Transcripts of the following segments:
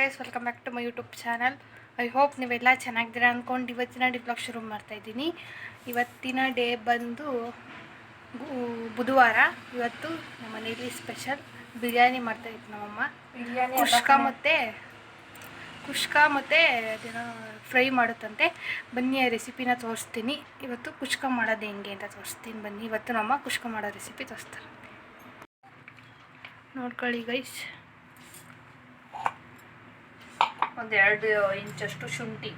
Guys welcome back to my YouTube channel I hope ನೀವೆಲ್ಲ ಚೆನ್ನಾಗಿದ್ದೀರಾ ಅಂದ್ಕೊಂಡು ಇವತ್ತಿನ ಡಿ ಬ್ಲಾಗ್ ಶುರು ಮಾಡ್ತಾ ಇದ್ದೀನಿ. ಇವತ್ತಿನ ಡೇ ಬಂದು ಬುಧವಾರ. ಇವತ್ತು ನಮ್ಮ ಮನೆಯಲ್ಲಿ ಸ್ಪೆಷಲ್ ಬಿರಿಯಾನಿ ಮಾಡ್ತಾ ಇತ್ತು ನಮ್ಮಮ್ಮ. ಬಿರಿಯಾನಿ ಕುಷ್ಕ ಮತ್ತು ಕುಷ್ಕ ಮತ್ತು ಅದೇನೋ ಫ್ರೈ ಮಾಡುತ್ತಂತೆ. ಬನ್ನಿ ಆ ರೆಸಿಪಿನ ತೋರಿಸ್ತೀನಿ. ಇವತ್ತು ಕುಷ್ಕ ಮಾಡೋದು ಹೆಂಗೆ ಅಂತ ತೋರಿಸ್ತೀನಿ ಬನ್ನಿ. ಇವತ್ತು ನಮ್ಮ ಕುಷ್ಕ ಮಾಡೋ ರೆಸಿಪಿ ತೋರಿಸ್ತಾರೆ. ನೋಡ್ಕೊಳ್ಳಿ ಗೈಸ್ ಒಂದು ಎರಡು ಇಂಚಷ್ಟು ಶುಂಠಿ.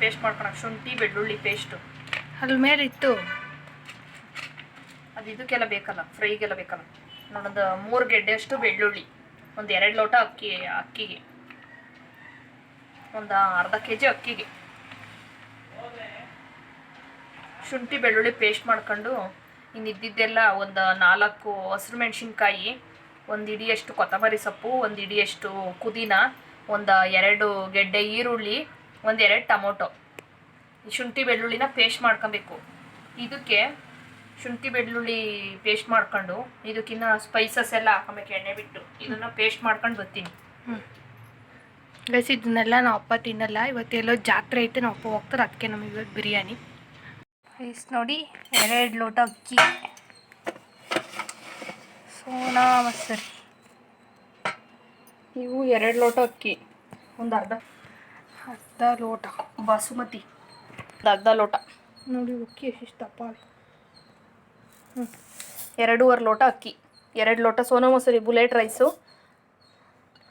ಪೇಸ್ಟ್ ಮಾಡ್ಕೊಳಕ್ಕೆ ಶುಂಠಿ ಬೆಳ್ಳುಳ್ಳಿ ಪೇಸ್ಟು ಅಲ್ಲಿ ಮೇಲೆ ಇತ್ತು ಅದು ಇದಕ್ಕೆಲ್ಲ ಬೇಕಲ್ಲ ಫ್ರೈಗೆಲ್ಲ ಬೇಕಲ್ಲ. ನಾನೊಂದು ಮೂರು ಗೆಡ್ಡೆಯಷ್ಟು ಬೆಳ್ಳುಳ್ಳಿ. ಒಂದು ಎರಡು ಲೋಟ ಅಕ್ಕಿ ಅಕ್ಕಿಗೆ. ಒಂದು ಅರ್ಧ ಕೆ ಜಿ ಅಕ್ಕಿಗೆ. ಶುಂಠಿ ಬೆಳ್ಳುಳ್ಳಿ ಪೇಸ್ಟ್ ಮಾಡ್ಕೊಂಡು ಇನ್ನು ಇದ್ದಿದ್ದೆಲ್ಲ ಒಂದು ನಾಲ್ಕು ಹಸಿರು ಮೆಣಸಿನ್ಕಾಯಿ ಒಂದು ಇಡಿಯಷ್ಟು ಕೊತ್ತಂಬರಿ ಸೊಪ್ಪು ಒಂದು ಇಡಿಯಷ್ಟು ಪುದೀನ ಒಂದು ಎರಡು ಗೆಡ್ಡೆ ಈರುಳ್ಳಿ ಒಂದು ಎರಡು ಟೊಮೊಟೊ. ಶುಂಠಿ ಬೆಳ್ಳುಳ್ಳಿನ ಪೇಸ್ಟ್ ಮಾಡ್ಕೊಬೇಕು. ಇದಕ್ಕೆ ಶುಂಠಿ ಬೆಳ್ಳುಳ್ಳಿ ಪೇಸ್ಟ್ ಮಾಡ್ಕೊಂಡು ಇದಕ್ಕಿನ್ನ ಸ್ಪೈಸಸ್ ಎಲ್ಲ ಹಾಕೊಬೇಕು ಎಣ್ಣೆ ಬಿಟ್ಟು. ಇದನ್ನು ಪೇಸ್ಟ್ ಮಾಡ್ಕೊಂಡು ಬರ್ತೀನಿ. ಗೈಸ್ ಇದನ್ನೆಲ್ಲ ನಾವು ಅಪ್ಪ ತಿನ್ನಲ್ಲ. ಇವತ್ತೆಲ್ಲೋ ಜಾತ್ರೆ ಐತೆ ನಾವು ಅಪ್ಪ ಹೋಗ್ತಾರೆ ಅದಕ್ಕೆ ನಮಗೆ ಇವತ್ತು ಬಿರಿಯಾನಿ. ಗೈಸ್ ನೋಡಿ ಎರಡು ಲೋಟ ಅಕ್ಕಿ. ಸೋನಾ ಮಸರಿ. ಇವು ಎರಡು ಲೋಟ ಅಕ್ಕಿ. ಒಂದು ಅರ್ಧ. ಅರ್ಧ ಲೋಟ. ಬಾಸುಮತಿ. ಒಂದು ಅರ್ಧ ಲೋಟ. ನೋಡಿ ಅಕ್ಕಿ ಎಷ್ಟು ದಪ್ಪ ಹ್ಞೂ ಎರಡೂವರೆ ಲೋಟ ಅಕ್ಕಿ. ಎರಡು ಲೋಟ ಸೋನಾ ಮಸೂರಿ ಬುಲೆಟ್ ರೈಸು.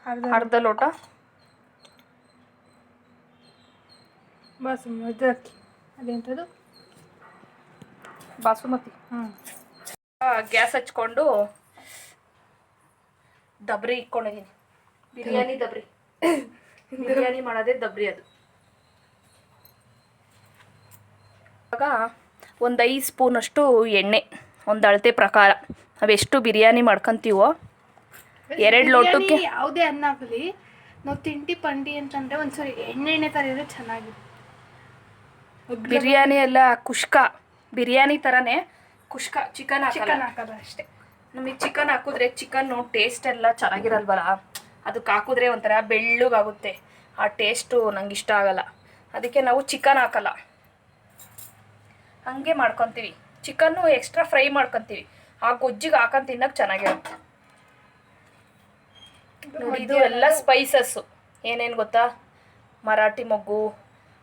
ಅರ್ಧ ಅರ್ಧ ಲೋಟ. ಬಾಸುಮತಿ ಅಕ್ಕಿ. ಅದೆಂಥದ್ದು ಬಾಸುಮತಿ. ಹ್ಞೂ ಗ್ಯಾಸ್ ಹಚ್ಕೊಂಡು ದಬ್ರಿ ಇಟ್ಕೊಂಡಿದ್ದೀನಿ ಬಿರಿಯಾನಿ ದಬ್ರಿ. ಬಿರಿಯಾನಿ ಮಾಡೋದೇ ದಬ್ರಿ ಅದು. ಇವಾಗ ಒಂದು ಐದು ಸ್ಪೂನಷ್ಟು ಎಣ್ಣೆ ಒಂದು ಅಳತೆ ಪ್ರಕಾರ. ನಾವೆಷ್ಟು ಬಿರಿಯಾನಿ ಮಾಡ್ಕೊಂತೀವೋ? ಎರಡು ಲೋಟಕ್ಕೆ ಯಾವುದೇ ಅನ್ನ ಆಗಲಿ ನಾವು ತಿಂಡಿ ಪಂಡಿ ಅಂತಂದ್ರೆ ಒಂದ್ಸರಿ ಎಣ್ಣೆ ಎಣ್ಣೆ ಥರ ಚೆನ್ನಾಗಿದೆ ಬಿರಿಯಾನಿ ಎಲ್ಲ ಕುಷ್ಕ. ಬಿರಿಯಾನಿ ಥರನೇ ಕುಷ್ಕ ಚಿಕನ್ ಚಿಕನ್ ಹಾಕೋದು ಅಷ್ಟೇ. ನಮಗೆ ಚಿಕನ್ ಹಾಕಿದ್ರೆ ಚಿಕನ್ನು ಟೇಸ್ಟ್ ಎಲ್ಲ ಚೆನ್ನಾಗಿರಲ್ವಲ್ಲ ಅದಕ್ಕೆ ಹಾಕಿದ್ರೆ ಒಂಥರ ಬೆಳ್ಳಗಾಗುತ್ತೆ. ಆ ಟೇಸ್ಟು ನಂಗೆ ಇಷ್ಟ ಆಗಲ್ಲ. ಅದಕ್ಕೆ ನಾವು ಚಿಕನ್ ಹಾಕಲ್ಲ. ಹಂಗೆ ಮಾಡ್ಕೊತೀವಿ. ಚಿಕನ್ನು ಎಕ್ಸ್ಟ್ರಾ ಫ್ರೈ ಮಾಡ್ಕೊತೀವಿ. ಆ ಗೊಜ್ಜಿಗೆ ಹಾಕೊಂಡು ತಿನ್ನಕ್ಕೆ ಚೆನ್ನಾಗಿರುತ್ತೆ. ನೋಡಿ ಇದು ಎಲ್ಲ ಸ್ಪೈಸಸ್ಸು ಏನೇನು ಗೊತ್ತಾ? ಮರಾಠಿ ಮೊಗ್ಗು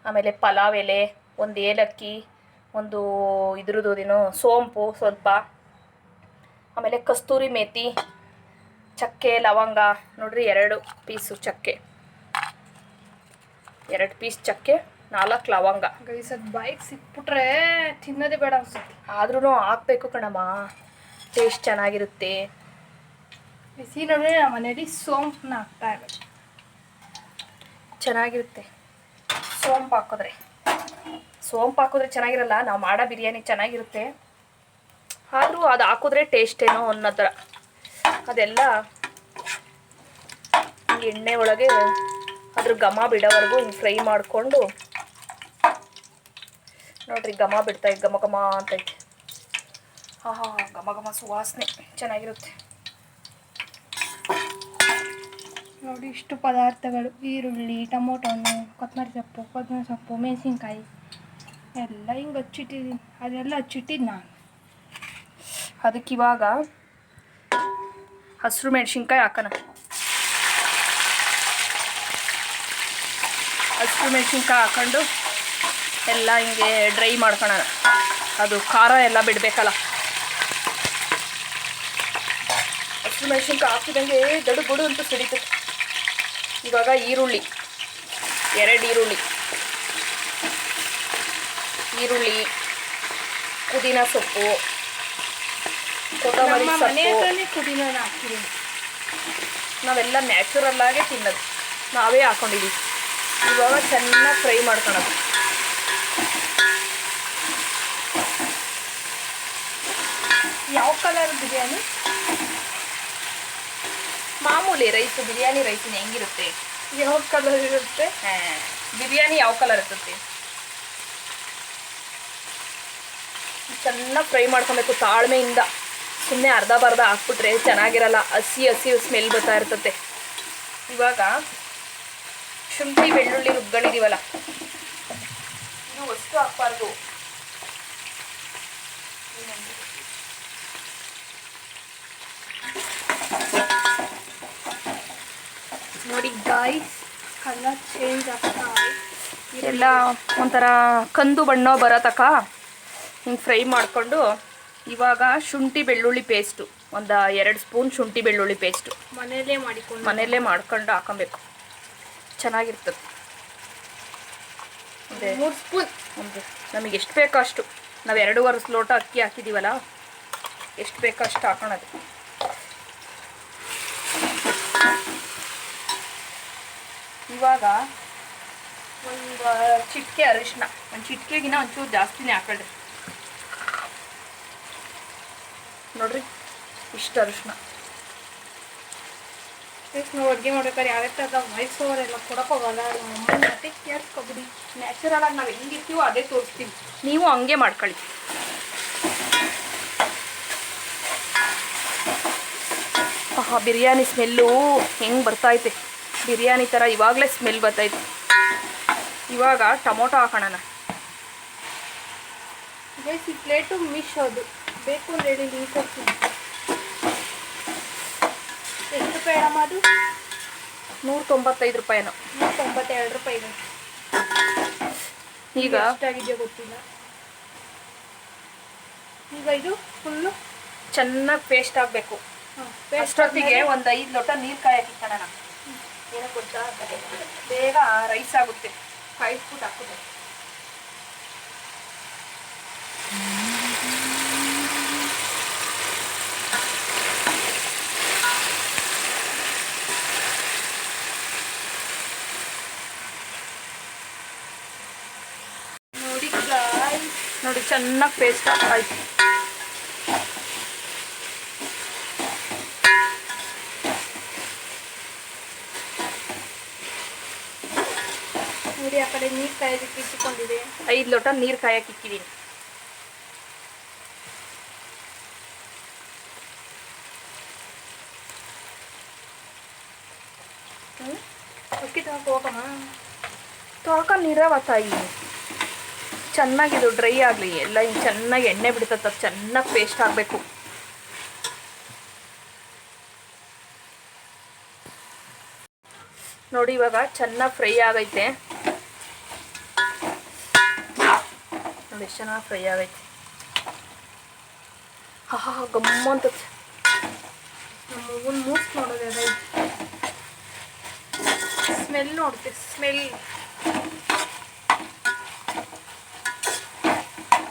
ಆಮೇಲೆ ಪಲಾವ್ ಎಲೆ ಒಂದು ಏಲಕ್ಕಿ ಒಂದು ಇದ್ರದ್ದು ಏನು ಸೋಂಪು ಸ್ವಲ್ಪ. ಆಮೇಲೆ ಕಸ್ತೂರಿ ಮೇಥಿ ಚಕ್ಕೆ ಲವಂಗ ನೋಡ್ರಿ ಎರಡು ಪೀಸು ಚಕ್ಕೆ. ಎರಡು ಪೀಸ್ ಚಕ್ಕೆ ನಾಲ್ಕು ಲವಂಗ. ಗೈಸ್ ಅದು ಬೈಕ್ ಸಿಕ್ಬಿಟ್ರೆ ತಿನ್ನೋದೇ ಬೇಡ ಅನ್ಸುತ್ತೆ. ಆದ್ರೂ ಹಾಕ್ಬೇಕು ಕಣಮ್ಮ. ಟೇಸ್ಟ್ ಚೆನ್ನಾಗಿರುತ್ತೆ. ಬಿಸಿ ನೋಡ್ರಿ ನಮ್ಮ ಮನೇಲಿ ಸೋಂಪನ್ನ ಹಾಕ್ತಾ ಇರೋದು ಚೆನ್ನಾಗಿರುತ್ತೆ. ಸೋಂಪು ಹಾಕಿದ್ರೆ. ಸೋಂಪು ಹಾಕಿದ್ರೆ ಚೆನ್ನಾಗಿರಲ್ಲ. ನಾವು ಮಾಡೋ ಬಿರಿಯಾನಿ ಚೆನ್ನಾಗಿರುತ್ತೆ. ಆದರೂ ಅದು ಹಾಕಿದ್ರೆ ಟೇಸ್ಟ್ ಏನೋ ಅನ್ನೋ ಥರ ಅದೆಲ್ಲ ಎಣ್ಣೆ ಒಳಗೆ ಅದ್ರ ಘಮ ಬಿಡೋವರೆಗೂ ಹಿಂಗೆ ಫ್ರೈ ಮಾಡಿಕೊಂಡು ನೋಡ್ರಿ ಘಮ ಬಿಡ್ತಾ ಇದೆ ಘಮ ಘಮ ಅಂತೈತೆ ಹಾಂ ಹಾಂ ಘಮ ಘಮ ಸುವಾಸನೆ ಚೆನ್ನಾಗಿರುತ್ತೆ. ನೋಡಿ ಇಷ್ಟು ಪದಾರ್ಥಗಳು, ಈರುಳ್ಳಿ ಟೊಮೊಟೊ ಹಣ್ಣು ಕೊತ್ತಂಬರಿ ಸೊಪ್ಪು ಕೊತ್ತಂಬರಿ ಸೊಪ್ಪು, ಮೆಣಸಿನ್ಕಾಯಿ, ಎಲ್ಲ ಹಿಂಗೆ ಹಚ್ಚಿಟ್ಟಿದ್ದೀನಿ. ಅದೆಲ್ಲ ಹಚ್ಚಿಟ್ಟಿದ್ದು ನಾನು. ಅದಕ್ಕೆ ಇವಾಗ ಹಸಿರು ಮೆಣಸಿನ್ಕಾಯಿ ಹಾಕೋಣ. ಹಸಿರು ಮೆಣಸಿನ್ಕಾಯಿ ಹಾಕೊಂಡು ಎಲ್ಲ ಹಿಂಗೆ ಡ್ರೈ ಮಾಡ್ಕೊಳೋಣ. ಅದು ಖಾರ ಎಲ್ಲ ಬಿಡಬೇಕಲ್ಲ. ಹಸಿರು ಮೆಣಸಿನ್ಕಾಯಿ ಹಾಕಿದಂಗೆ ದಡು ಬಡು ಅಂತ ಸಿಡಿತದೆ ಇವಾಗ ಈರುಳ್ಳಿ, ಎರಡು ಈರುಳ್ಳಿ. ಈರುಳ್ಳಿ, ಪುದೀನ ಸೊಪ್ಪು. ಕೊತ್ತಂಬರಿ ಪುದೀನ ನಾವೆಲ್ಲ ನ್ಯಾಚುರಲ್ ಆಗಿ ತಿನ್ನೋದು. ನಾವೇ ಹಾಕೊಂಡಿದ್ದೀವಿ ಇವಾಗ ಚೆನ್ನಾಗಿ ಫ್ರೈ ಮಾಡ್ಕೊಳೋದು. ಯಾವ ಕಲರ್ ಬಿರಿಯಾನಿ? ಮಾಮೂಲಿ ರೈಸ್ ಬಿರಿಯಾನಿ ರೈಸಿನ ಹೆಂಗಿರುತ್ತೆ? ಯಾವ ಕಲರ್ ಇರುತ್ತೆ? ಬಿರಿಯಾನಿ ಯಾವ ಕಲರ್ ಇರ್ತದೆ ಚೆನ್ನಾಗಿ ಫ್ರೈ ಮಾಡ್ಕೊಬೇಕು ತಾಳ್ಮೆಯಿಂದ. ಸುಮ್ಮನೆ ಅರ್ಧ ಬರ್ಧ ಹಾಕ್ಬಿಟ್ರೆ ಚೆನ್ನಾಗಿರಲ್ಲ. ಹಸಿ ಹಸಿ ಸ್ಮೆಲ್ ಬರ್ತಾ ಇರ್ತತೆ. ಇವಾಗ ಶುಂಠಿ, ಬೆಳ್ಳುಳ್ಳಿ ರುಬ್ಗಳಿದೀವಲ್ಲ ಇದು ವಸ್ತು ಹಾಕ್ಬಾರ್ದು. ನೋಡಿ ಗಾಯ್ಸ್ ಕಲರ್ ಚೇಂಜ್ ಆಗ್ತಾ ಎಲ್ಲ ಒಂಥರ ಕಂದು ಬಣ್ಣ ಬರೋ ತಕ ಹಿಂಗೆ ಫ್ರೈ ಮಾಡಿಕೊಂಡು ಇವಾಗ ಶುಂಠಿ ಬೆಳ್ಳುಳ್ಳಿ ಪೇಸ್ಟು ಒಂದು ಎರಡು ಸ್ಪೂನ್ ಶುಂಠಿ ಬೆಳ್ಳುಳ್ಳಿ ಪೇಸ್ಟು ಮನೆಯಲ್ಲೇ ಮಾಡಿಕೊಂಡು ಮನೆಯಲ್ಲೇ ಮಾಡ್ಕೊಂಡು ಹಾಕೊಬೇಕು. ಚೆನ್ನಾಗಿರ್ತದೆ. ಮೂರು ಸ್ಪೂನ್ ಒಂದು. ನಮಗೆ ಎಷ್ಟು ಬೇಕೋ ಅಷ್ಟು. ನಾವು ಎರಡೂವರೆ ಲೋಟ ಅಕ್ಕಿ ಹಾಕಿದ್ದೀವಲ್ಲ ಎಷ್ಟು ಬೇಕೋ ಅಷ್ಟು ಹಾಕೋಣದು ಇವಾಗ ಒಂದು ಚಿಟಿಕೆ ಅರಿಶಿನ ಒಂದು ಚಿಟಿಕೆಗಿನ ಒಂಚೂರು ಜಾಸ್ತಿನೇ ಹಾಕೊಳ್ರಿ. ನೋಡ್ರಿ ಇಷ್ಟು ಅರಿಶಿನ. ನಾವು ಅಡುಗೆ ಮಾಡ್ಬೇಕಾದ್ರೆ ಯಾವ ಥರದ ಮೈಸೂರೆಲ್ಲ ಕೊಡಕ್ಕೆ ಹೋಗಲ್ಲ ನಮ್ಮ ಮತ್ತೆ ಕೇಳಿಸ್ಕೊಬಿಡಿ. ನ್ಯಾಚುರಲ್ ಆಗಿ ನಾವು ಹೆಂಗಿರ್ತೀವೋ ಅದೇ ತೋರಿಸ್ತೀವಿ ನೀವು ಹಂಗೆ ಮಾಡ್ಕೊಳ್ಳಿ. ಆಹಾ ಬಿರಿಯಾನಿ ಸ್ಮೆಲ್ಲು ಹೆಂಗೆ ಬರ್ತೈತೆ ಬಿರಿಯಾನಿ ಥರ ಇವಾಗಲೇ ಸ್ಮೆಲ್ ಬರ್ತೈತೆ. ಇವಾಗ ಟೊಮೊಟೊ ಹಾಕೋಣ ಈ ಪ್ಲೇಟು ಮಿಶ್ ಅದು ಬೇಕು ಹೇಳಿ ಲಿಂಕ್ ಹೋಗ್ತೀನಿ ಎಷ್ಟು ರೂಪಾಯಿ ಅಮ್ಮ ಅದು ನೂರ ತೊಂಬತ್ತೈದು ರೂಪಾಯಿನೋ. ನೂರ ತೊಂಬತ್ತೆರಡು ರೂಪಾಯಿ ಇದೆ. ಈಗ? ಎಷ್ಟಾಗಿದೆಯೋ ಗೊತ್ತಿಲ್ಲ. ಈಗ ಇದು ಫುಲ್ಲು ಚೆನ್ನಾಗಿ ಪೇಸ್ಟ್ ಆಗಬೇಕು. ಪೇಸ್ಟ್ ಹೊತ್ತಿಗೆ ಒಂದು ಐದು ಲೋಟ ನೀರು ಕಾಯಕ್ಕಿಕ್ಕಣ ಏನಕ್ಕೆ ಗೊತ್ತಾ ಬೇಗ ರೈಸ್ ಆಗುತ್ತೆ. ಕಾಯಿಸ್ಬಿಟ್ಟು ಹಾಕೋದು ನೋಡಿ guys. ನೋಡಿ ಚೆನ್ನಾಗಿ ಪೇಸ್ಟ್ ಆಯ್ತು ನೋಡಿ ಆ ಕಡೆ ನೀರು ಕಾಯೋದಕ್ಕೆ ಇಟ್ಟುಕೊಂಡಿದೆ ಐದು ಲೋಟ ನೀರು ಕಾಯಕ್ಕೆ ಇಕ್ಕಿದ್ದೀನಿ ಅಕ್ಕಿ ತಗೊಂಡು ಹೋಗಮ್ಮ ತೊಳ್ಕೊಂಡು ನೀರವ ತಾಯಿ ಚೆನ್ನಾಗಿದು ಡ್ರೈ ಆಗಲಿ. ಎಲ್ಲ ಹಿಂಗೆ ಚೆನ್ನಾಗಿ ಎಣ್ಣೆ ಬಿಡ್ತದೆ ಚೆನ್ನಾಗಿ ಪೇಸ್ಟ್ ಆಗಬೇಕು. ನೋಡಿ ಇವಾಗ ಚೆನ್ನಾಗಿ ಫ್ರೈ ಆಗೈತೆ. ನೋಡಿ ಎಷ್ಟು ಚೆನ್ನಾಗಿ ಫ್ರೈ ಆಗೈತೆ. ಹಾ ಹಾ ಗಮ್ಮ ಅಂತ. ಮೂಸ್ ನೋಡೋದೇ ಸ್ಮೆಲ್ ನೋಡ್ತೀವಿ ಸ್ಮೆಲ್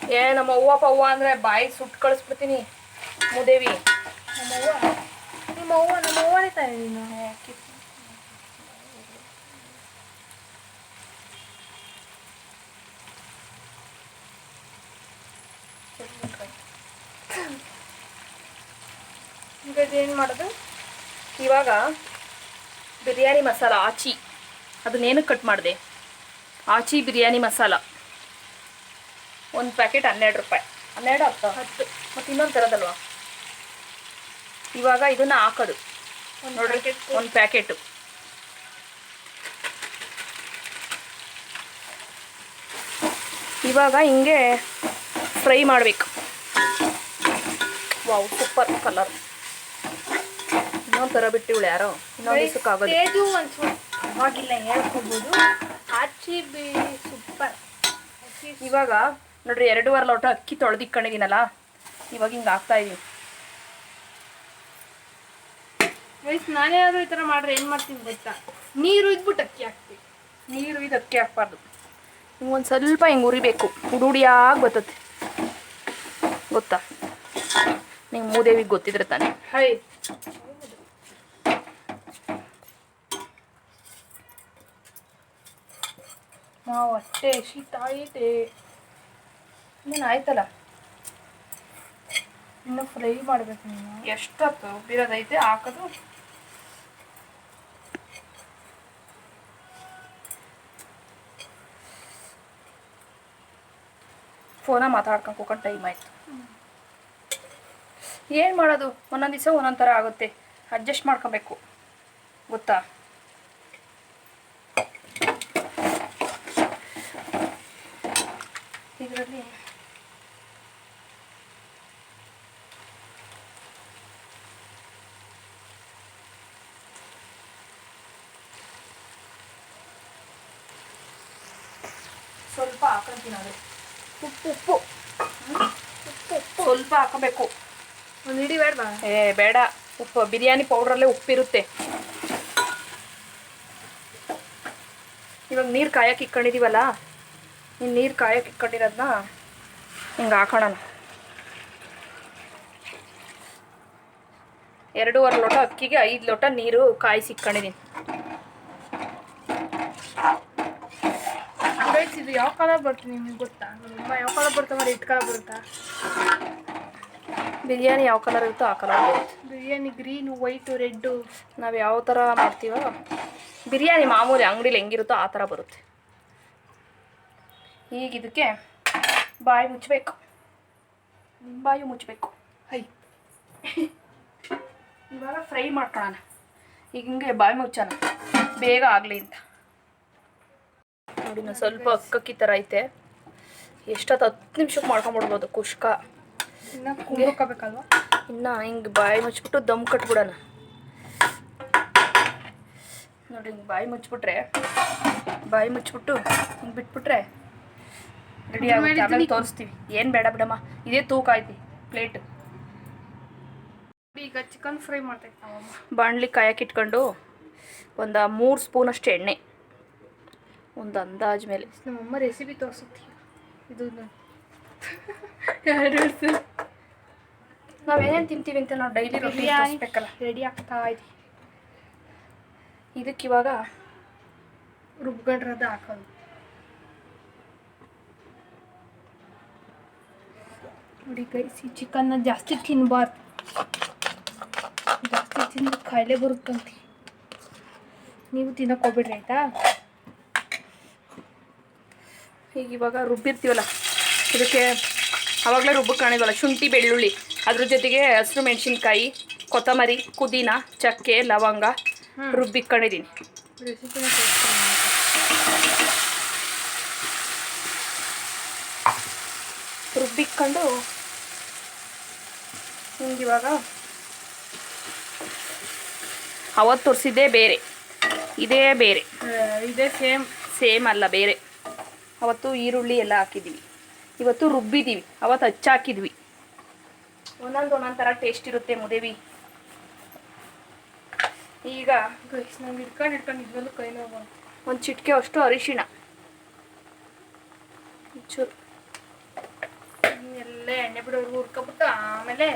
ಏ ನಮ್ಮ ಅವ್ವ ಪವ್ವ ಅಂದ್ರೆ ಬಾಯಿ ಸುಟ್ಟು ಕಳಿಸ್ಬಿಡ್ತೀನಿ. ಮುದೇವಿ. ನಮ್ಮ ಅವ್ವ? ನಿಮ್ಮ ಅವ್ವ ನಮ್ಮ ಅವ್ವನೇ ತಾನೆ ನೀನು? ಈಗ ಏನು ಮಾಡೋದು? ಇವಾಗ ಬಿರಿಯಾನಿ ಮಸಾಲ ಆಚಿ. ಅದನ್ನೇನು ಕಟ್ ಮಾಡಿದೆ? ಆಚಿ ಬಿರಿಯಾನಿ ಮಸಾಲ. ಒಂದು ಪ್ಯಾಕೆಟ್ ಹನ್ನೆರಡು ರೂಪಾಯಿ. ಹನ್ನೆರಡು ಹತ್ತು? ಹತ್ತು. ಮತ್ತು ಇನ್ನೊಂದು ಥರದಲ್ವಾ ಇವಾಗ ಇದನ್ನ ಹಾಕೋದು. ಒಂದು ನೋಡ್ರಿ ಪ್ಯಾಕೆಟ್ ಒಂದು ಪ್ಯಾಕೆಟು. ಇವಾಗ ಹಿಂಗೆ ಫ್ರೈ ಮಾಡಬೇಕು. Wow super colour. ಇನ್ನೊಂದು ಥರ ಬಿಟ್ಟಿವಳು ಯಾರೋ. ಇನ್ನೊಂದು ದಿವಸಕ್ಕಾಗೋದು ಇದು ಒಂಚೂರು. ಪರವಾಗಿಲ್ಲ ಹೇಳ್ಕೊಬೋದು. ಆಚಿ ಬಿ ಸೂಪರ್. ಇವಾಗ ನೋಡ್ರಿ ಎರಡೂವರೆ ಲೋಟ ಅಕ್ಕಿ ತೊಳೆದಿಕ್ಕೊಂಡಿದ್ದೀನಲ್ಲ ಇವಾಗ ಹಿಂಗೆ ಹಾಕ್ತಾ ಇದೀವಿ. ನಾನೇ ಆದ್ರೂ ಈ ಥರ ಮಾಡ್ರೆ ಏನು ಮಾಡ್ತೀನಿ ಗೊತ್ತಾ? ನೀರು ಇದ್ಬಿಟ್ಟು ಅಕ್ಕಿ ಹಾಕ್ತೀವಿ. ನೀರು ಇದು ಅಕ್ಕಿ ಹಾಕ್ಬಾರ್ದು. ಹಿಂಗೆ ಒಂದು ಸ್ವಲ್ಪ ಹಿಂಗೆ ಉರಿಬೇಕು. ಹುಡುಡಿಯಾಗಿ ಬರ್ತದೆ ಗೊತ್ತಾ? ನಿಮ್ಮ ಮೂದೇವಿಗೆ ಗೊತ್ತಿದ್ರೆ ತಾನೆ. ಹೈ. ನಾವು ಅಷ್ಟೇ ಶೀತ ಐತೆ. ಇನ್ನೇನು ಆಯ್ತಲ್ಲ? ಇನ್ನು ಫ್ರೈ ಮಾಡ್ಬೇಕು ನೀನು. ಎಷ್ಟೊತ್ತು? ಉಬ್ಬಿರೋದೈತೆ ಹಾಕೋದು. ಫೋನ ಮಾತಾಡ್ಕೊಂಡು ಕೂಕೊಂಡು ಟೈಮ್ ಆಯ್ತು. ಏನು ಮಾಡೋದು? ಒಂದೊಂದು ದಿವಸ ಒಂದೊಂದು ಥರ ಆಗುತ್ತೆ. ಅಡ್ಜಸ್ಟ್ ಮಾಡ್ಕೊಬೇಕು. ಗೊತ್ತಾ? ಸ್ವಲ್ಪ ಹಾಕೊಂತೀನಿ ಅದು. ಉಪ್ಪು ಉಪ್ಪು ಸ್ವಲ್ಪ ಹಾಕಬೇಕು. ಒಂದು ಇಡಿ ಬೇಡವಾ ಏ ಬೇಡ. ಉಪ್ಪು ಬಿರಿಯಾನಿ ಪೌಡ್ರಲ್ಲೇ ಉಪ್ಪಿರುತ್ತೆ. ಇವಾಗ ನೀರು ಕಾಯಕ್ಕೆ ಇಟ್ಕೊಂಡಿದೀವಲ್ಲ ಇನ್ನು ನೀರು ಕಾಯಕ್ಕೆ ಇಟ್ಕೊಂಡಿರೋದನ್ನ ಹಿಂಗೆ ಹಾಕೋಣ ಎರಡೂವರೆ ಲೋಟ ಅಕ್ಕಿಗೆ ಐದು ಲೋಟ ನೀರು ಕಾಯಿಸಿ ಇಟ್ಕೊಂಡಿದ್ದೀನಿ ಗೈಸ್ ಇದು ಯಾವ ಕಲರ್ ಬರುತ್ತೆ ನಿಮ್ಗೆ ಗೊತ್ತಾ? ನಮ್ಮ ಯಾವ ಕಲರ್ ಬರುತ್ತೆ ಮಾಡಿ ಇಟ್ಟು ಕಲರ್ ಬರುತ್ತಾ? ಬಿರಿಯಾನಿ ಯಾವ ಕಲರ್ ಇರುತ್ತೋ ಆ ಕಲರ್ ಬರುತ್ತೆ. ಬಿರಿಯಾನಿ ಗ್ರೀನು ವೈಟು ರೆಡ್ಡು ನಾವು ಯಾವ ಥರ ಮಾಡ್ತೀವೋ? ಬಿರಿಯಾನಿ ಮಾಮೂಲಿ ಅಂಗಡಿಲಿ ಹೆಂಗಿರುತ್ತೋ ಆ ಥರ ಬರುತ್ತೆ. ಈಗ ಇದಕ್ಕೆ ಬಾಯಿ ಮುಚ್ಚಬೇಕು. ಬಾಯಿ ಮುಚ್ಚಬೇಕು. ಹೈ. ಇವಾಗ ಫ್ರೈ ಮಾಡ್ಕೊಳ್ಳೋಣ ಈಗ ಹಿಂಗೆ ಬಾಯಿ ಮುಚ್ಚೋಣ. ಬೇಗ ಆಗಲಿ ಅಂತ. ನೋಡಿ ನಾನು ಸ್ವಲ್ಪ ಅಕ್ಕಕ್ಕಿ ಥರ ಐತೆ. ಎಷ್ಟೊತ್ತು ಹತ್ತು ನಿಮಿಷಕ್ಕೆ ಮಾಡ್ಕೊಂಬಿಡ್ಬೋದು ಕುಷ್ಕ. ಇನ್ನು ಕುಂಬ್ಕೋಬೇಕಲ್ವಾ ಇನ್ನು ಹಿಂಗೆ ಬಾಯಿ ಮುಚ್ಚಿಬಿಟ್ಟು ದಮ್ ಕಟ್ಬಿಡೋಣ. ನೋಡಿ ಹಿಂಗೆ ಬಾಯಿ ಮುಚ್ಚಿಬಿಟ್ರೆ ಬಾಯಿ ಮುಚ್ಚಿಬಿಟ್ಟು ಹಿಂಗೆ ಬಿಟ್ಬಿಟ್ರೆ ರೆಡಿ ಆಗಿ ಆಮೇಲೆ ತೋರಿಸ್ತೀವಿ. ಏನು ಬೇಡ ಬಿಡಮ್ಮ ಇದೇ ತೂಕ ಐತಿ ಪ್ಲೇಟ್. ಈಗ ಚಿಕನ್ ಫ್ರೈ ಮಾಡ್ತೈತೆ ಬಾಣ್ಲಿ ಕಾಯಕ್ಕೆ ಇಟ್ಕೊಂಡು ಒಂದು ಮೂರು ಸ್ಪೂನಷ್ಟು ಎಣ್ಣೆ. ಒಂದು ಅಂದಾಜು ಮೇಲೆ. ನಮ್ಮಮ್ಮ ರೆಸಿಪಿ ತೋರಿಸುತ್ತೆ ಇದು ಎರಡು ಏನೇನು ತಿಂತೀವಿ ಅಂತ ನಾವು ಡೈಲಿ ರೆಡಿ ಆಗಬೇಕಲ್ಲ ರೆಡಿ ಆಗ್ತಾ ಇದೆ. ಇದಕ್ಕೆ ಇವಾಗ ರುಬ್ಗಡ್ರದ ಹಾಕೋದು. ನೋಡಿ ಗೈಸ್ ಈ ಚಿಕನ್ನ ಜಾಸ್ತಿ ತಿನ್ನಬಾರ್ದು ಜಾಸ್ತಿ ತಿಂದು ಕಾಯಿಲೆ ಬರುತ್ತಂತೆ. ನೀವು ತಿನ್ನಕ್ಕೆ ಹೋಗ್ಬಿಡ್ರಿ ಆಯ್ತಾ? ಈಗ ಇವಾಗ ರುಬ್ಬಿರ್ತೀವಲ್ಲ ಇದಕ್ಕೆ ಆವಾಗಲೇ ರುಬ್ಬಕ್ಕೆ ಕಾಣಿದ್ವಲ್ಲ ಶುಂಠಿ ಬೆಳ್ಳುಳ್ಳಿ. ಅದ್ರ ಜೊತೆಗೆ ಹಸಿರು ಮೆಣಸಿನ್ಕಾಯಿ ಕೊತ್ತಂಬರಿ ಪುದೀನ ಚಕ್ಕೆ ಲವಂಗ. ರುಬ್ಬಿಕ್ಕೊಂಡಿದ್ದೀನಿ ರುಬ್ಬಿಕ್ಕೊಂಡು ಹಿಂಗೆ ಇವಾಗ ಅವತ್ತು ತೋರಿಸಿದ್ದೇ ಬೇರೆ ಇದೇ ಬೇರೆ. ಇದೇ ಸೇಮ್. ಸೇಮ್ ಅಲ್ಲ ಬೇರೆ. ಅವತ್ತು ಈರುಳ್ಳಿ ಎಲ್ಲ ಹಾಕಿದ್ದೀವಿ ಇವತ್ತು ರುಬ್ಬಿದ್ದೀವಿ ಅವತ್ತು ಹಚ್ಚಾಕಿದ್ವಿ ಒಂದೊಂದು ಒಂದೊಂದು ಥರ ಟೇಸ್ಟ್ ಇರುತ್ತೆ ಮುದೇವಿ. ಈಗ ನಾವು ಹಿಡ್ಕೊಂಡು ಹಿಡ್ಕೊಂಡು ಇದ್ರಲ್ಲೂ ಕೈ ನೋವು ಒಂದು ಚಿಟಿಕೆ ಅಷ್ಟು ಅರಿಶಿಣ. ಎಲ್ಲ ಎಣ್ಣೆ ಬಿಡೋರು ಹುರ್ಕೊಬಿಟ್ಟು ಆಮೇಲೆ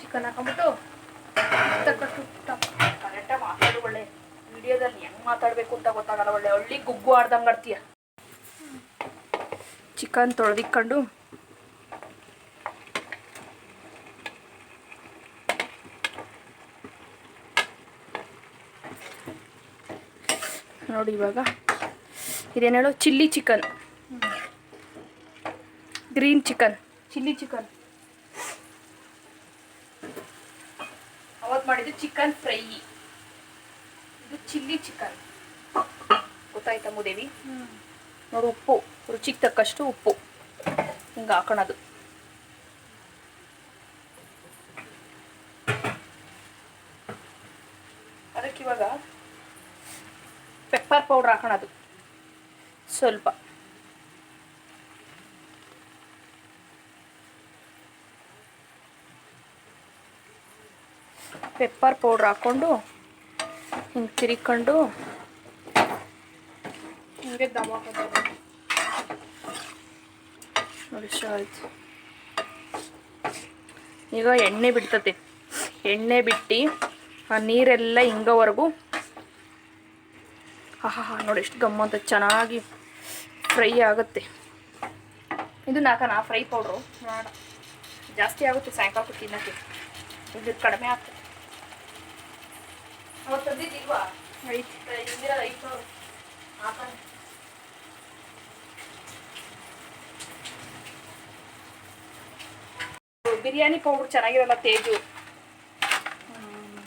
ಚಿಕನ್ ಹಾಕೊಂಬಿಟ್ಟು ಕರೆಕ್ಟಾಗಿ ಮಾತಾಡು ಒಳ್ಳೆ. ವಿಡಿಯೋದಲ್ಲಿ ಹೆಂಗ್ ಮಾತಾಡಬೇಕು ಅಂತ ಗೊತ್ತಾಗಲ್ಲ ಒಳ್ಳೆ. ಹಳ್ಳಿ ಗುಗ್ಗು ಆಡ್ದಂಗೆ ಆಡ್ತೀಯ. ಚಿಕನ್ ತೊಳೆದಿಕ್ಕೊಂಡು ನೋಡಿ ಇವಾಗ ಇದೇನು ಹೇಳೋ? Chilli chicken. Green chicken. Chilli chicken. ಅವತ್ತು ಮಾಡಿದ್ದು ಚಿಕನ್ ಫ್ರೈ. ಇದು ಚಿಲ್ಲಿ ಚಿಕನ್. ಗೊತ್ತಾಯ್ತಾ ಮುದೇವಿ ನೋಡು ಉಪ್ಪು. ರುಚಿಗೆ ತಕ್ಕಷ್ಟು ಉಪ್ಪು. ಹಿಂಗೆ ಹಾಕೋಣದು. ಅದಕ್ಕೆ ಇವಾಗ ಪೆಪ್ಪರ್ ಪೌಡ್ರ್ ಹಾಕೋಣದು. ಸ್ವಲ್ಪ. ಪೆಪ್ಪರ್ ಪೌಡ್ರ್ ಹಾಕ್ಕೊಂಡು ಹಿಂಗೆ ತಿರ್ಕೊಂಡು ಹಿಂಗೆ ದಮ್ ನೋಡಿ ಆಯ್ತು ಈಗ ಎಣ್ಣೆ ಬಿಡ್ತತಿ ಎಣ್ಣೆ ಬಿಟ್ಟು ಆ ನೀರೆಲ್ಲ ಹಿಂಗೋವರೆಗೂ ಆಹಾ ನೋಡಿ ಎಷ್ಟು ಗಮ್ಮಂತ ಚೆನ್ನಾಗಿ ಫ್ರೈ ಆಗುತ್ತೆ ಇದು ನಾಕನ ಫ್ರೈ ಪೌಡ್ರು ಮಾಡ ಜಾಸ್ತಿ ಆಗುತ್ತೆ ಸಾಯಂಕಾಲ ತಿನ್ನೋಕ್ಕೆ ಇದು ಕಡಿಮೆ ಆಗ್ತದೆ ಅವತ್ತು ತಂದಿದ್ದೀವಾ ಐತಿ ಐದು ಐದ್ನೂರು ಬಿರಿಯಾನಿ ಪೌಡ್ರ್ ಚೆನ್ನಾಗಿರಲ್ಲ ತೇಜು?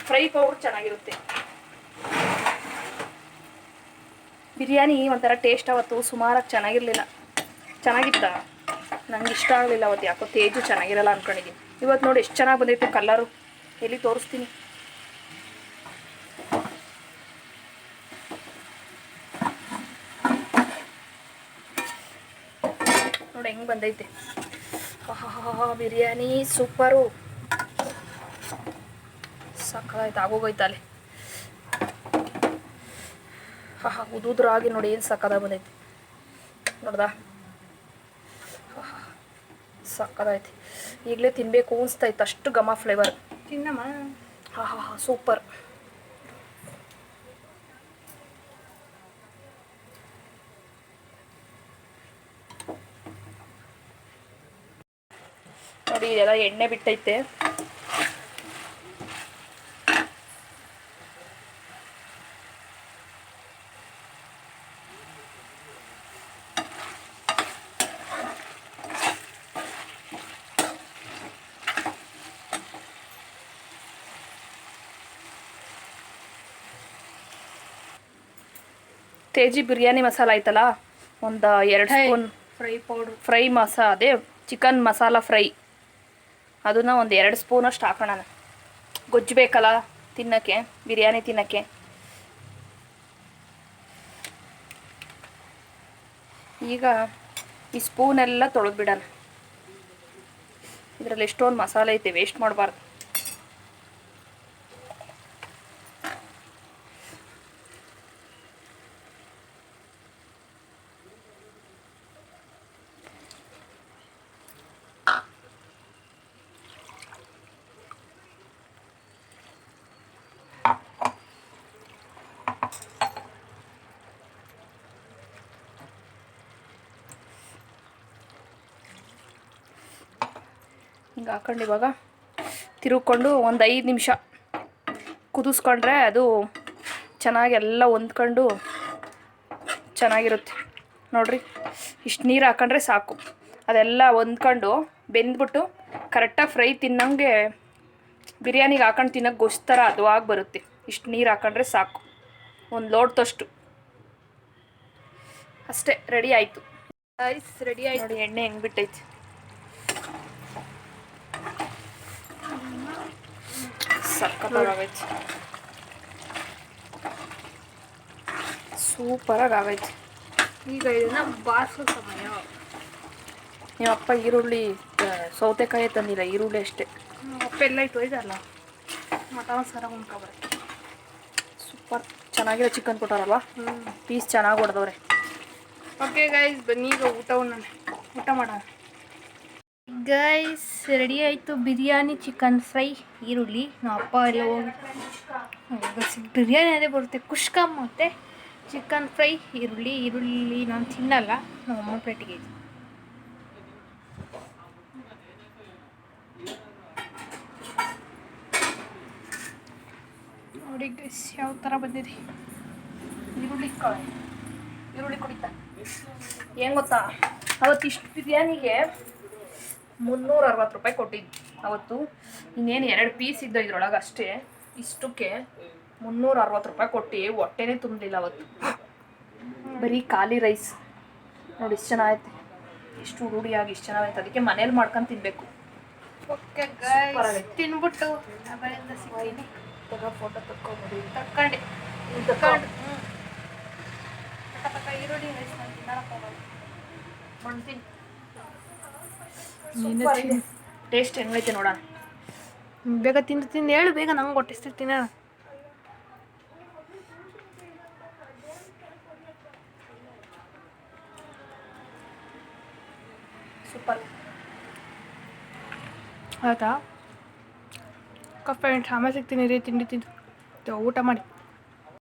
ಫ್ರೈ ಪೌಡ್ರ್ ಚೆನ್ನಾಗಿರುತ್ತೆ. ಬಿರಿಯಾನಿ ಒಂಥರ ಟೇಸ್ಟ್ ಅವತ್ತು ಸುಮಾರಾಗಿ ಚೆನ್ನಾಗಿರಲಿಲ್ಲ. ಚೆನ್ನಾಗಿತ್ತ? ನಂಗೆ ಇಷ್ಟ ಆಗಲಿಲ್ಲ ಅವತ್ತು, ಯಾಕೋ ತೇಜು ಚೆನ್ನಾಗಿರಲ್ಲ ಅಂದ್ಕೊಂಡಿದ್ದೀನಿ ಇವತ್ತು ನೋಡಿ ಎಷ್ಟು ಚೆನ್ನಾಗಿ ಬಂದೈತೆ ಕಲ್ಲರು. ಎಲ್ಲಿ ತೋರಿಸ್ತೀನಿ? ನೋಡಿ ಹೆಂಗೆ ಬಂದೈತೆ. ಬಿರಿಯಾನಿ ಸೂಪರು. ಸಕ್ಕಾಯ್ತು ಆಗೋಗೈತಲ್ಲಿ ಹಾ ಹಾ ಉದುದ್ರಾಗಿ ನೋಡಿ ಏನು ಸಕ್ಕದಾಗ ಬಂದೈತಿ. ನೋಡ್ದಾ? ಆಹಾ, ಸಕ್ಕತ್ತಾಯ್ತು. ಈಗಲೇ ತಿನ್ನಬೇಕು ಅನಿಸ್ತೈತೆ ಅಷ್ಟು ಘಮ ಫ್ಲೇವರ್ ತಿನ್ನಮ್ಮ. ಹಾ ಹಾ ಹಾ ಸೂಪರ್. ನೋಡಿ ಇದೆಲ್ಲ ಎಣ್ಣೆ ಬಿಟ್ಟೈತೆ. ತೇಜಿ ಬಿರಿಯಾನಿ ಮಸಾಲ ಐತಲ್ಲ ಒಂದು ಎರಡು ಸ್ಪೂನ್ ಫ್ರೈ ಪೌಡ್ರ್ ಫ್ರೈ ಮಸಾ ಅದೇ ಚಿಕನ್ ಮಸಾಲ ಫ್ರೈ ಅದನ್ನ ಒಂದು ಎರಡು ಸ್ಪೂನಷ್ಟು ಹಾಕೋಣ ಗೊಜ್ಜು ಬೇಕಲ್ಲ ತಿನ್ನೋಕ್ಕೆ, ಬಿರಿಯಾನಿ ತಿನ್ನೋಕ್ಕೆ. ಈಗ ಈ ಸ್ಪೂನೆಲ್ಲ ತೊಳೆದ್ಬಿಡೋಣ ಇದರಲ್ಲಿ ಎಷ್ಟೊಂದು ಮಸಾಲೆ ಐತೆ ವೇಸ್ಟ್ ಮಾಡಬಾರ್ದು. ಹಿಂಗೆ ಹಾಕೊಂಡು ಇವಾಗ ತಿರುಗ್ಕೊಂಡು ಒಂದು ಐದು ನಿಮಿಷ ಕುದಿಸ್ಕೊಂಡ್ರೆ ಅದು ಚೆನ್ನಾಗಿ ಎಲ್ಲ ಹೊಂದ್ಕೊಂಡು ಚೆನ್ನಾಗಿರುತ್ತೆ. ನೋಡ್ರಿ ಇಷ್ಟು ನೀರು ಹಾಕೊಂಡ್ರೆ ಸಾಕು. ಅದೆಲ್ಲ ಹೊಂದ್ಕೊಂಡು ಬೆಂದ್ಬಿಟ್ಟು ಕರೆಕ್ಟಾಗಿ ಫ್ರೈ ತಿನ್ನಂಗೆ ಬಿರಿಯಾನಿಗೆ ಹಾಕೊಂಡು ತಿನ್ನೋಕೆ ಗೊಸ್ತರ ಥರ ಅದು ಆಗಿ ಬರುತ್ತೆ. ಇಷ್ಟು ನೀರು ಹಾಕೊಂಡ್ರೆ ಸಾಕು. ಒಂದು ಲೋಡ್ತಷ್ಟು ಅಷ್ಟೇ ರೆಡಿ ಆಯಿತು. ರೈಸ್ ರೆಡಿ ಆಯ್ತು. ನೋಡಿ ಎಣ್ಣೆ ಹೆಂಗೆ ಬಿಟ್ಟೈತಿ. ಸಕ್ಕತ್ತಾಗೈತಿ ಸೂಪರಾಗಿ ಆಗೈತಿ ಈಗ ಇದನ್ನ ಬಾರಿಸೋ ಸಮಯ ನಿಮ್ಮಪ್ಪ ಈರುಳ್ಳಿ ಸೌತೆಕಾಯಿ ತಂದಿಲ್ಲ ಈರುಳ್ಳಿ ಅಷ್ಟೇ ಅಪ್ಪ ಎಲ್ಲ ಇಟ್ಟು ಒಯ್ದಲ್ಲ ಮಟನ್ ಸರ ಉಣ್ಕೊಬಾರ ಸೂಪರ್ ಚೆನ್ನಾಗಿರೋ ಚಿಕನ್ ಕೊಟ್ಟಾರಲ್ವಾ ಹ್ಞೂ ಪೀಸ್ ಚೆನ್ನಾಗಿ ಹೊಡೆದವ್ರೆ ಓಕೆ ಗಾಯ್ಸ್ ಬನ್ನಿ ಈಗ ಊಟವನ್ನು ಊಟ ಮಾಡೋಣ ಗೈಸ್ ರೆಡಿ ಆಯಿತು. ಬಿರಿಯಾನಿ ಚಿಕನ್ ಫ್ರೈ ಈರುಳ್ಳಿ. ನಾವು ಅಪ್ಪ ಎಲ್ಲ ಹೋಗಿ ಬಿರಿಯಾನಿ ಅದೇ ಬರುತ್ತೆ. ಕುಷ್ಕಮ್ ಮತ್ತು ಚಿಕನ್ ಫ್ರೈ ಈರುಳ್ಳಿ. ಈರುಳ್ಳಿ ನಾನು ತಿನ್ನಲ್ಲ. ನಮ್ಮ ಅಮ್ಮ ಪ್ಲೇಟಿಗೆ ಇದು. ನೋಡಿ ಗೈಸ್ ಯಾವ ಥರ ಬಂದಿರಿ ಈರುಳ್ಳಿ ಈರುಳ್ಳಿ ಕುಡಿತ. ಏನು ಗೊತ್ತಾ? ಅವತ್ತಿಷ್ಟು ಬಿರಿಯಾನಿಗೆ ಮುನ್ನೂರ ಅರವತ್ತು ರೂಪಾಯಿ ಕೊಟ್ಟಿದ್ದು ಅವತ್ತು ಇನ್ನೇನು ಎರಡು ಪೀಸ್ ಇದ್ದ ಇದ್ರೊಳಗೆ ಅಷ್ಟೇ ಇಷ್ಟಕ್ಕೆ ಮುನ್ನೂರ ಅರವತ್ತು ರೂಪಾಯಿ ಕೊಟ್ಟು ಹೊಟ್ಟೆನೇ ತುಂಬಲಿಲ್ಲ ಅವತ್ತು. ಬರೀ ಖಾಲಿ ರೈಸ್ ನೋಡಿ ಇಷ್ಟು ಚೆನ್ನಾಗೈತೆ ಇಷ್ಟು ರೂಢಿಯಾಗಿ ಇಷ್ಟು ಚೆನ್ನಾಗೈತೆ ಅದಕ್ಕೆ ಮನೇಲಿ ಮಾಡ್ಕೊಂಡು ತಿನ್ನಬೇಕು. ತಿನ್ಬಿಟ್ಟು ಫೋಟೋ ತಕ್ಕೊಬೋದು ತಕ್ಕೊಂಡೆ. ತಕ್ಕೊಂಡು. ಈರುಳ್ಳಿ ರೈಸ್ ನಾನು ಹೋಗಲ್ಲ ಮಾಡ್ತೀನಿ ನೀನೇ ಸೂಪರ್ ಇದೆ ಟೇಸ್ಟ್ ಹೆಂಗೈತೆ ನೋಡೋಣ ಬೇಗ ತಿಂದು ತಿಂದು ಹೇಳು ಬೇಗ ನಂಗೆ ಹೊಟ್ಟಿಸ್ತಿರ್ ತಿನ್ನೋಣ ಸೂಪರ್. ಆಯ್ತಾ? ಕಪ್ಪ ಆಮೇಲೆ ಸಿಗ್ತೀನಿ ರೀ ತಿಂಡಿ ತಿಂದು ಊಟ ಮಾಡಿ.